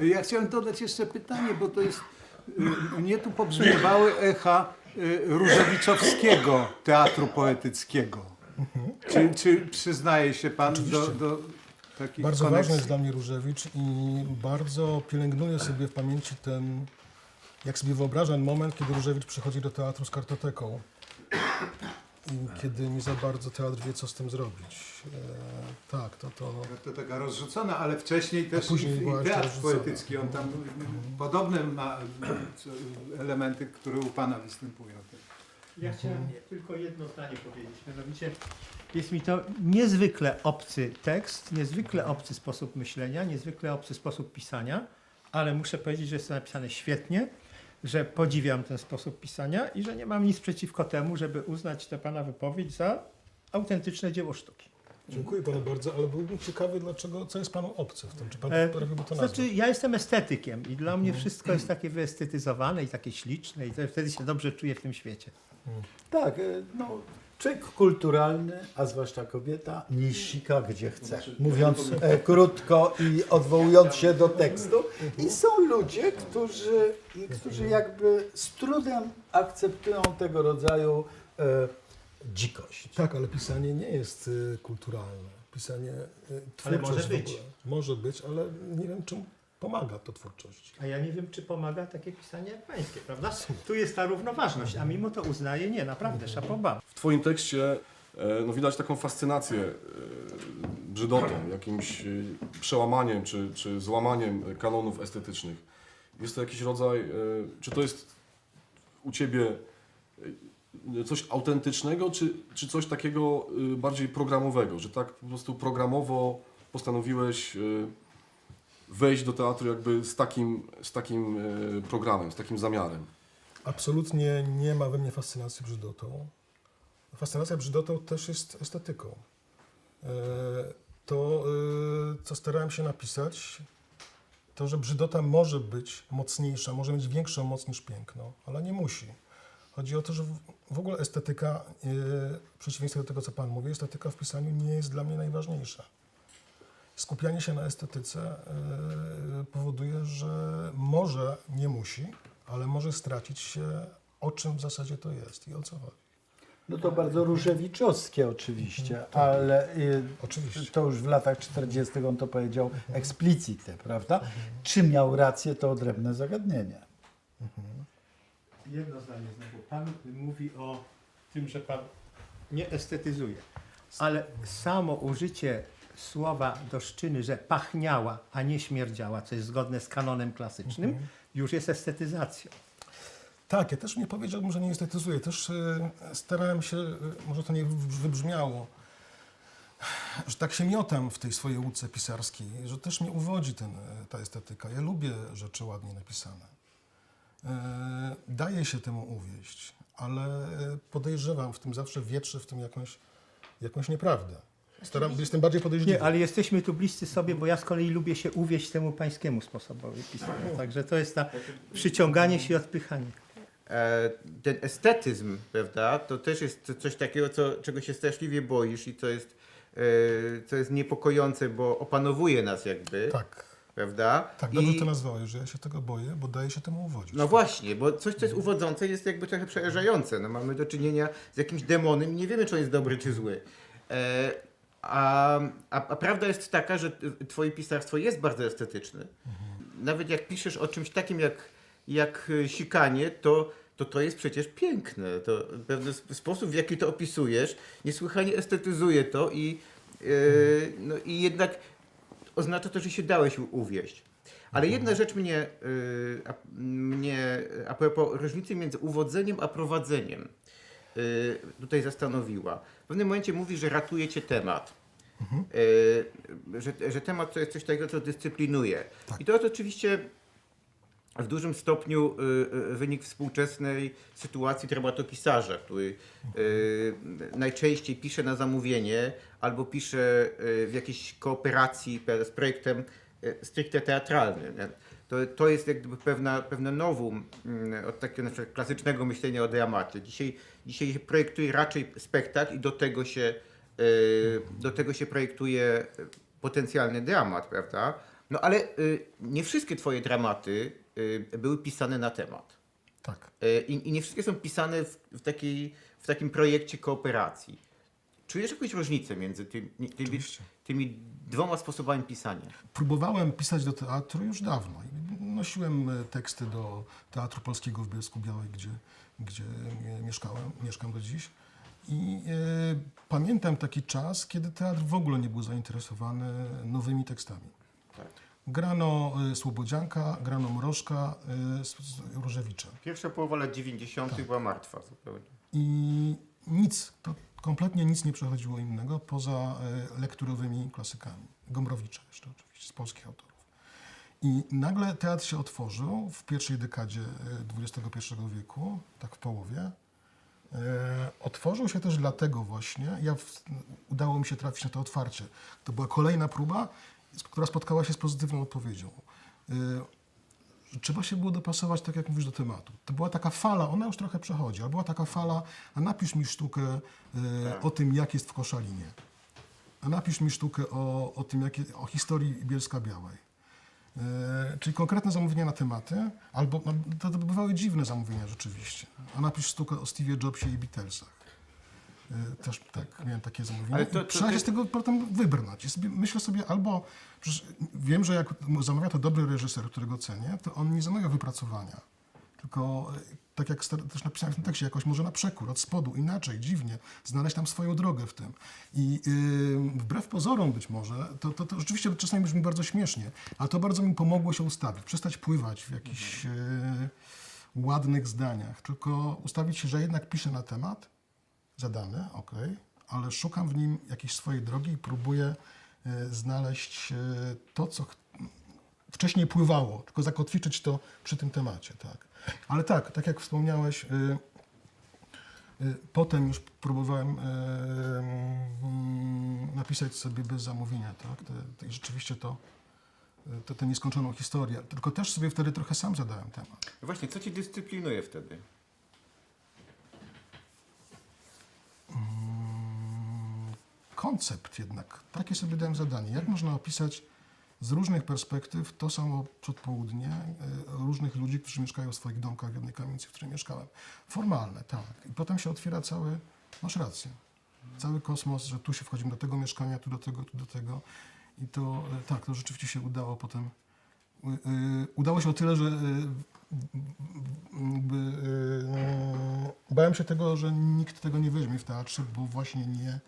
Ja chciałem dodać jeszcze pytanie, bo to jest. y, Mnie tu pobrzmiewały echa y, Różewiczowskiego teatru poetyckiego. Czy, czy przyznaje się pan do, Oczywiście. do takich Bardzo koneksji? ważny jest dla mnie Różewicz i bardzo pielęgnuję sobie w pamięci ten, jak sobie wyobrażam moment, kiedy Różewicz przychodzi do teatru z kartoteką kiedy nie za bardzo teatr wie, co z tym zrobić. E, tak, to to... To taka rozrzucona, ale wcześniej też później i, była i jeszcze teatr rozrzucona. poetycki. On tam podobne ma elementy, które u pana występują. Ja chciałem tylko jedno zdanie powiedzieć, mianowicie jest mi to niezwykle obcy tekst, niezwykle obcy sposób myślenia, niezwykle obcy sposób pisania, ale muszę powiedzieć, że jest to napisane świetnie, że podziwiam ten sposób pisania i że nie mam nic przeciwko temu, żeby uznać tę pana wypowiedź za autentyczne dzieło sztuki. Dziękuję panu bardzo, ale byłbym ciekawy, dlaczego, co jest panu obce w tym? Czy pan E, potrafiłby to nazwać? Znaczy, ja jestem estetykiem i dla mnie wszystko jest takie wyestetyzowane i takie śliczne i to- wtedy się dobrze czuję w tym świecie. Tak, e, no, człowiek kulturalny, a zwłaszcza kobieta, nie sika gdzie chce. Mówiąc e, krótko i odwołując się do tekstu. I są ludzie, którzy, którzy jakby z trudem akceptują tego rodzaju e, dzikość. Tak, ale pisanie nie jest y, kulturalne. Pisanie, y, Ale twórczość może w być. ogóle. Może być, ale nie wiem, czym pomaga to twórczości. A ja nie wiem, czy pomaga takie pisanie jak pańskie, prawda? Tu jest ta równoważność, a mimo to uznaję, nie, naprawdę, szapoba. W Twoim tekście e, no, widać taką fascynację e, brzydotą, jakimś e, przełamaniem czy, czy złamaniem kanonów estetycznych. Jest to jakiś rodzaj, czy to jest u Ciebie coś autentycznego, czy, czy coś takiego bardziej programowego, że tak po prostu programowo postanowiłeś wejść do teatru jakby z takim, z takim e, programem, z takim zamiarem? Absolutnie nie ma we mnie fascynacji brzydotą. Fascynacja brzydotą też jest estetyką. E, To, e, co starałem się napisać, to, że brzydota może być mocniejsza, może mieć większą moc niż piękno, ale nie musi. Chodzi o to, że w- ogóle estetyka, w przeciwieństwie do tego, co Pan mówi, estetyka w pisaniu nie jest dla mnie najważniejsza. Skupianie się na estetyce e, powoduje, że może, nie musi, ale może stracić się, o czym w zasadzie to jest i o co chodzi. No to bardzo różewiczowskie oczywiście, ale y, Oczywiście. to już w latach 40. on to powiedział explicite, prawda? Czy miał rację, to odrębne zagadnienie. Jedno zdanie znowu. Pan mówi o tym, że pan nie estetyzuje, ale samo użycie słowa doszczyny, że pachniała, a nie śmierdziała, co jest zgodne z kanonem klasycznym, już jest estetyzacją. Tak, ja też nie powiedziałbym, że nie estetyzuję. Też e, starałem się, e, może to nie wybrzmiało, że tak się miotam w tej swojej łódce pisarskiej, że też mnie uwodzi ten, e, ta estetyka. Ja lubię rzeczy ładnie napisane. E, Daje się temu uwieść, ale podejrzewam w tym zawsze wietrzy w tym jakąś, jakąś nieprawdę. Staram, jestem bardziej podejrzliwy. Nie, ale jesteśmy tu bliscy sobie, bo ja z kolei lubię się uwieść temu pańskiemu sposobowi pisania. Także to jest ta przyciąganie się i odpychanie. e, ten estetyzm, prawda, to też jest coś takiego, co, czego się straszliwie boisz i co jest, e, co jest niepokojące, bo opanowuje nas jakby, Tak, prawda? tak, dobrze I, to nazwałeś, że ja się tego boję, bo daje się temu uwodzić. No właśnie, bo coś, co jest uwodzące, jest jakby trochę przerażające. No, mamy do czynienia z jakimś demonem i nie wiemy, czy on jest dobry, czy zły. E, a, a, a prawda jest taka, że twoje pisarstwo jest bardzo estetyczne. Nawet jak piszesz o czymś takim jak, jak e, sikanie, to, to to jest przecież piękne. To pewien sp- sposób, w jaki to opisujesz, niesłychanie estetyzuje to i, e, no, i jednak oznacza to, że się dałeś uwieść. Ale jedna rzecz mnie, y, a, mnie a propos różnicy między uwodzeniem a prowadzeniem tutaj zastanowiła. W pewnym momencie mówi, że ratuje cię temat. Y, że, że temat to jest coś takiego, co dyscyplinuje. I to jest oczywiście w dużym stopniu y, y, wynik współczesnej sytuacji dramatopisarza, który y, najczęściej pisze na zamówienie albo pisze y, w jakiejś kooperacji pe- z projektem y, stricte teatralnym. To, to jest jak gdyby pewna, pewne nowum mm, od takiego na klasycznego myślenia o dramacie. Dzisiaj, dzisiaj się projektuje raczej spektakl i do tego się, y, do tego się projektuje potencjalny dramat, prawda? No ale y, nie wszystkie twoje dramaty y, były pisane na temat. Tak. I, I nie wszystkie są pisane w, w, takiej, w takim projekcie kooperacji. Czujesz jakąś różnicę między tymi, tymi, tymi dwoma sposobami pisania? Próbowałem pisać do teatru już dawno. Nosiłem e, teksty do Teatru Polskiego w Bielsku Białej, gdzie, gdzie mieszkałem, mieszkam do dziś. I e, pamiętam taki czas, kiedy teatr w ogóle nie był zainteresowany nowymi tekstami. Tak. Grano e, Słobodzianka, grano Mrożka, e, z, z Różewicza. Pierwsza połowa lat 90. Tak. była martwa zupełnie. I nic, to kompletnie nic nie przechodziło innego poza e, lekturowymi klasykami. Gombrowicza jeszcze oczywiście, z polskich autorów. I nagle teatr się otworzył w pierwszej dekadzie e, XXI wieku, tak w połowie. E, Otworzył się też dlatego właśnie, ja w, udało mi się trafić na to otwarcie. To była kolejna próba, która spotkała się z pozytywną odpowiedzią. Trzeba się było dopasować, tak jak mówisz, do tematu. To była taka fala, ona już trochę przechodzi, ale była taka fala, a napisz mi sztukę e, o tym, jak jest w Koszalinie. A napisz mi sztukę o, o tym, jak, je- o historii Bielska Białej. E, czyli konkretne zamówienia na tematy, albo no, to, to bywały dziwne zamówienia rzeczywiście. A napisz sztukę o Steve Jobsie i Beatlesach. E, Też tak, miałem takie zamówienia. Ale to- to trzeba ty- się z tego potem wybrnąć. Myślę sobie albo, wiem, że jak zamawia to dobry reżyser, którego cenię, to on nie zamawia wypracowania. Tylko e, tak jak też napisałem w tym tekście, jakoś może na przekór, od spodu, inaczej, dziwnie, znaleźć tam swoją drogę w tym. I yy, wbrew pozorom być może, to, to, to rzeczywiście czasami brzmi bardzo śmiesznie, ale to bardzo mi pomogło się ustawić, przestać pływać w jakichś yy, ładnych zdaniach, tylko ustawić się, że jednak piszę na temat, zadany, ok, ale szukam w nim jakiejś swojej drogi i próbuję e, znaleźć e, to, co wcześniej pływało, tylko zakotwiczyć to przy tym temacie, tak. Ale tak, tak jak wspomniałeś, y, potem już próbowałem mm, napisać sobie bez zamówienia, tak, i rzeczywiście to, to tę nieskończoną historię, tylko też sobie wtedy trochę sam zadałem temat. Właśnie, co cię dyscyplinuje wtedy? Koncept jednak. Takie sobie dałem zadanie. Jak można opisać z różnych perspektyw to samo przedpołudnie e, różnych ludzi, którzy mieszkają w swoich domkach w jednej kamienicy, w której mieszkałem. Formalne, tak. I potem się otwiera cały, masz rację, cały kosmos, że tu się wchodzimy do tego mieszkania, tu do tego, tu do tego. I to, e, tak, to rzeczywiście się udało potem. y, Udało się o tyle, że bałem się tego, że nikt tego nie weźmie w teatrze, bo właśnie nie,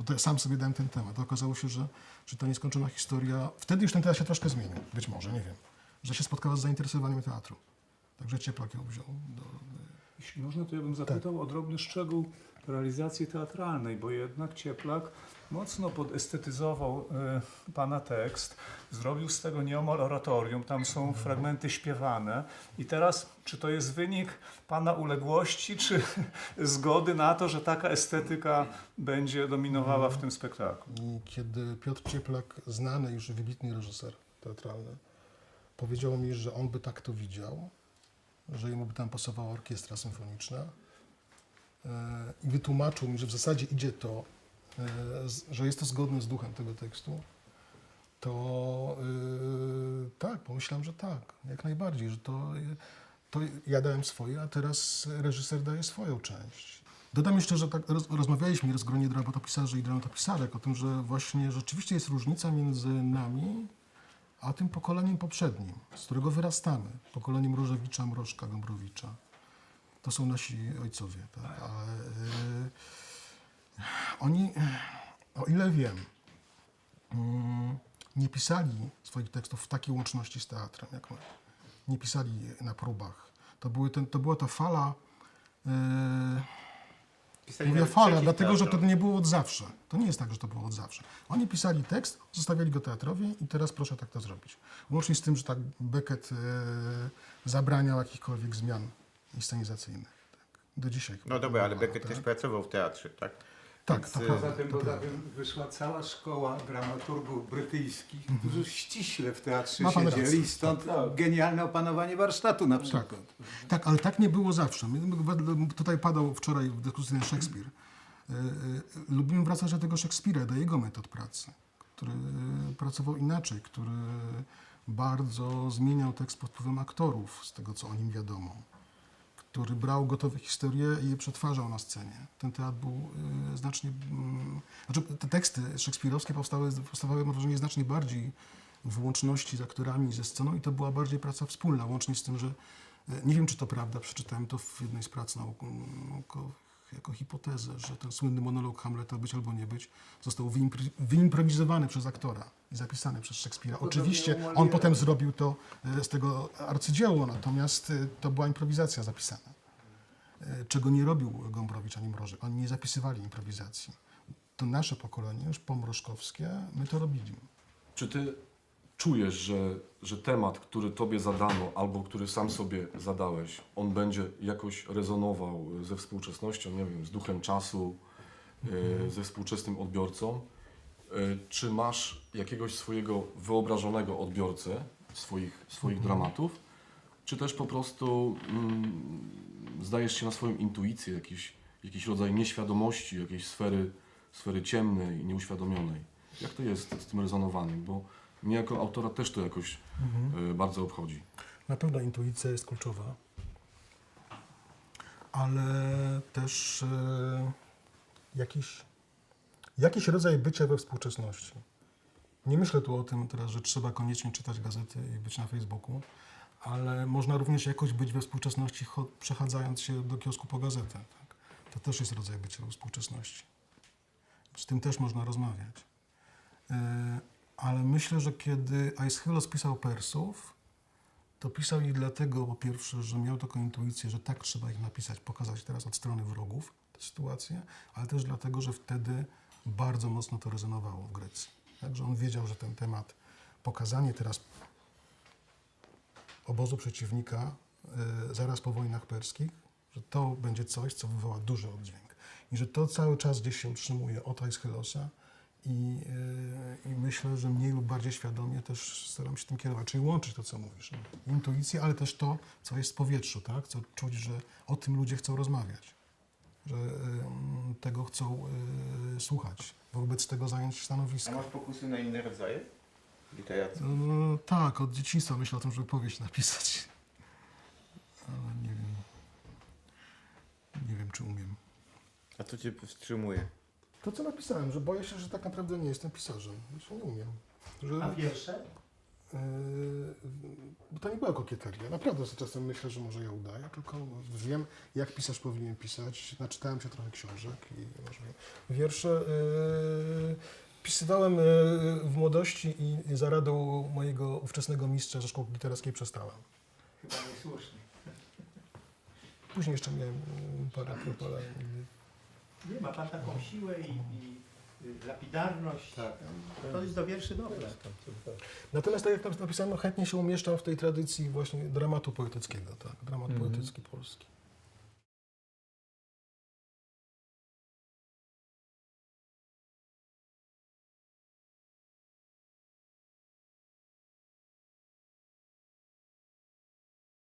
bo to ja sam sobie dałem ten temat. Okazało się, że, że ta nieskończona historia, wtedy już ten teatr się troszkę zmienił, być może, nie wiem, że się spotkała z zainteresowaniem teatru. Także Cieplak ją wziął do, Jeśli można, to ja bym zapytał o drobny szczegół realizacji teatralnej, bo jednak Cieplak mocno podestetyzował e, pana tekst, zrobił z tego nieomal oratorium, tam są fragmenty śpiewane. I teraz czy to jest wynik pana uległości, czy zgody na to, że taka estetyka będzie dominowała w tym spektaklu? Kiedy Piotr Cieplak, znany już wybitny reżyser teatralny, powiedział mi, że on by tak to widział, że jemu by tam pasowała orkiestra symfoniczna e, i wytłumaczył mi, że w zasadzie idzie to, e, z- że jest to zgodne z duchem tego tekstu, to e, tak, pomyślałem, że tak, jak najbardziej, że to, to ja dałem swoje, a teraz reżyser daje swoją część. Dodam jeszcze, że tak roz, rozmawialiśmy w gronie dramatopisarzy i dramatopisarek o tym, że właśnie rzeczywiście jest różnica między nami a tym pokoleniem poprzednim, z którego wyrastamy. Pokoleniem Różewicza, Mrożka, Gombrowicza. To są nasi ojcowie, tak? Ale y, oni, o ile wiem, mm, nie pisali swoich tekstów w takiej łączności z teatrem, jak my. Nie pisali na próbach. To, były ten, to była ta fala y, Pisali Mówię nawet fala, trzecich dlatego że to nie było od zawsze. To nie jest tak, że to było od zawsze. Oni pisali tekst, zostawiali go teatrowi i teraz proszę tak to zrobić. Łącznie z tym, że tak Beckett e, zabraniał jakichkolwiek zmian inscenizacyjnych. Tak. Do dzisiaj. chyba No dobra, ale Beckett tak? też pracował w teatrze, tak? Tak, Więc, to y, prawda. Poza tym, to poza prawda. tym wyszła cała szkoła dramaturgów brytyjskich, którzy ściśle w teatrze Ma pan siedzieli, rację. stąd genialne opanowanie warsztatu na przykład. Tak, ale tak nie było zawsze. My- my- Tutaj padał wczoraj w dyskusji ten Szekspir. E, e, Lubimy wracać do tego Szekspira, do jego metod pracy, który e, pracował inaczej, który bardzo zmieniał tekst pod wpływem aktorów, z tego co o nim wiadomo. Który brał gotowe historie i je przetwarzał na scenie. Ten teatr był y, znacznie. Mm, znaczy, te teksty szekspirowskie powstały, powstawały, mam wrażenie, znacznie bardziej w łączności z aktorami i ze sceną, i to była bardziej praca wspólna, łącznie z tym, że e, nie wiem, czy to prawda, przeczytałem to w jednej z prac nauk- naukowych jako hipotezę, że ten słynny monolog Hamleta być albo nie być został wyimpro- wyimprowizowany przez aktora i zapisany przez Szekspira. Oczywiście on potem zrobił to e, z tego arcydzieło, natomiast e, to była improwizacja zapisana. E, Czego nie robił Gombrowicz ani Mrożek. Oni nie zapisywali improwizacji. To nasze pokolenie, już pomrożkowskie, my to robili. Czy ty czujesz, że, że temat, który tobie zadano, albo który sam sobie zadałeś, on będzie jakoś rezonował ze współczesnością, nie wiem, z duchem czasu, e, ze współczesnym odbiorcą? E, Czy masz jakiegoś swojego wyobrażonego odbiorcę swoich, swoich dramatów? Czy też po prostu mm, zdajesz się na swoją intuicję, jakiś, jakiś rodzaj nieświadomości, jakiejś sfery, sfery ciemnej, nieuświadomionej? Jak to jest z tym rezonowaniem? Bo mnie jako autora też to jakoś e, bardzo obchodzi. Na pewno intuicja jest kluczowa, ale też e, jakiś, jakiś rodzaj bycia we współczesności. Nie myślę tu o tym teraz, że trzeba koniecznie czytać gazety i być na Facebooku, ale można również jakoś być we współczesności, przechadzając się do kiosku po gazetę. Tak? To też jest rodzaj bycia we współczesności. Z tym też można rozmawiać. Ale myślę, że kiedy Aeschylus pisał Persów, to pisał ich dlatego, po pierwsze, że miał taką intuicję, że tak trzeba ich napisać, pokazać teraz od strony wrogów tę sytuację, ale też dlatego, że wtedy bardzo mocno to rezonowało w Grecji. Także on wiedział, że ten temat, pokazanie teraz obozu przeciwnika y, zaraz po wojnach perskich, że to będzie coś, co wywoła duży oddźwięk. I że to cały czas gdzieś się utrzymuje od Aeschylosa i, y, i myślę, że mniej lub bardziej świadomie też staram się tym kierować, czyli łączyć to, co mówisz. Intuicję, ale też to, co jest w powietrzu, tak? co czuć, że o tym ludzie chcą rozmawiać, że y, tego chcą y, słuchać, wobec tego zająć A stanowisko. masz pokusy na inne rodzaje literackie? No, tak, od dzieciństwa myślę o tym, żeby powieść napisać. Ale nie wiem. Nie wiem, czy umiem. A co cię wstrzymuje? To, co napisałem, że boję się, że tak naprawdę nie jestem pisarzem. Że nie umiem. Że, A wiersze? yy, to nie była kokieteria. Naprawdę sobie czasem myślę, że może ja udaję, tylko wiem, jak pisarz powinien pisać. Naczytałem się trochę książek i może wiersze. Yy, pisywałem yy, w młodości i za radą mojego ówczesnego mistrza ze szkoły literackiej przestałem. Chyba niesłusznie. Później jeszcze miałem yy, parę, parę Nie, ma pan taką siłę i, i y, lapidarność. Tak. To jest do wierszy dobre. Natomiast tak jak tam napisałem, no chętnie się umieszczam w tej tradycji właśnie dramatu poetyckiego, tak? Dramat poetycki polski.